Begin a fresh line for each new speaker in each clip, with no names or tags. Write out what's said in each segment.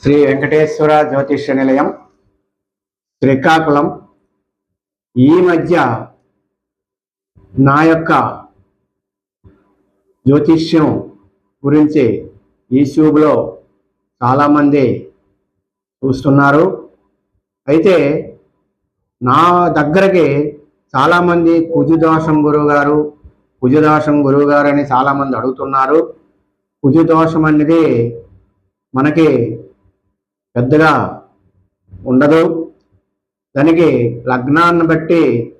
శ్రీ వెంకటేశ్వర జ్యోతిష్య నిలయం శ్రీకాకుళం. ఈ మధ్య నా యొక్క జ్యోతిష్యం గురించి యూట్యూబ్లో చాలామంది చూస్తున్నారు. అయితే నా దగ్గరకి చాలామంది కుజుదోషం గురువు గారు కుజుదోషం గురువు గారు అని చాలామంది అడుగుతున్నారు. కుజుదోషం అనేది మనకి పెద్దగా ఉండదు. దానికి లగ్నాన్ని బట్టి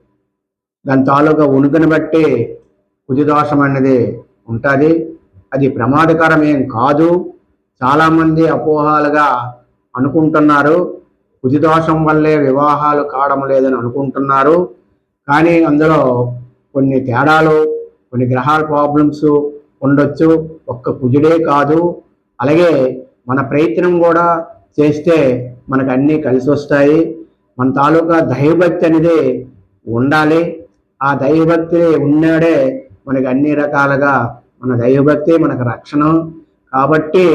దాని తాలూకా ఉనికిని బట్టి కుజదోషం అనేది ఉంటుంది. అది ప్రమాదకరం ఏం కాదు. చాలామంది అపోహాలుగా అనుకుంటున్నారు. కుజదోషం వల్లే వివాహాలు కావడం లేదని అనుకుంటున్నారు. కానీ అందులో కొన్ని తేడాలు కొన్ని గ్రహాల ప్రాబ్లమ్స్ ఉండొచ్చు. ఒక్క కుజుడే కాదు. అలాగే మన ప్రయత్నం కూడా చేస్తే మనకు అన్నీ కలిసి వస్తాయి మన తాలూకా దైవభక్తి అనేది ఉండాలి. ఆ దైవభక్తి ఉన్నాడే మనకి అన్ని రకాలుగా మన దైవభక్తి మనకు రక్షణ. కాబట్టి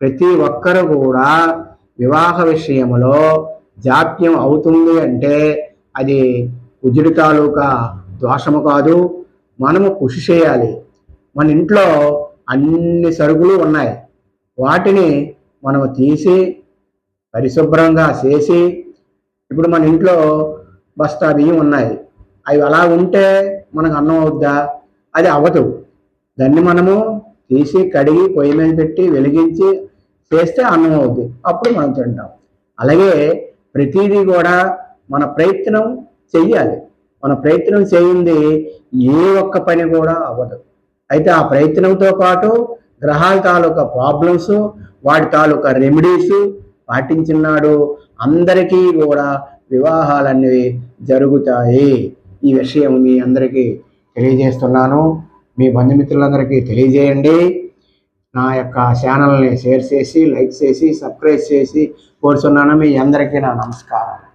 ప్రతి ఒక్కరు కూడా వివాహ విషయంలో జాప్యం అవుతుంది అంటే అది కుజుడి తాలూకా దోషము కాదు మనము కృషి చేయాలి. మన ఇంట్లో అన్ని సరుకులు ఉన్నాయి. వాటిని మనం తీసి పరిశుభ్రంగా చేసి ఇప్పుడు మన ఇంట్లో బస్తా బియ్యం ఉన్నాయి. అవి అలా ఉంటే మనకు అన్నం అవుద్దా? అది అవ్వదు. దాన్ని మనము తీసి కడిగి పొయ్యి మీద పెట్టి వెలిగించి చేస్తే అన్నం అవుద్ది. అప్పుడు మనం తింటాం. అలాగే ప్రతిదీ కూడా మన ప్రయత్నం చెయ్యాలి. మన ప్రయత్నం చేయింది ఏ ఒక్క పని కూడా అవ్వదు. అయితే ఆ ప్రయత్నంతో పాటు గ్రహాల తాలూకా ప్రాబ్లమ్స్ వాటి తాలూకా రెమెడీస్ పాటించినాడు. అందరికీ కూడా వివాహాలన్నవి జరుగుతాయి. ఈ విషయం మీ అందరికీ తెలియజేస్తున్నాను. మీ బంధుమిత్రులందరికీ తెలియజేయండి. నా యొక్క ఛానల్ని షేర్ చేసి లైక్ చేసి సబ్స్క్రైబ్ చేసి కోరుతున్నాను మీ అందరికీ నా నమస్కారం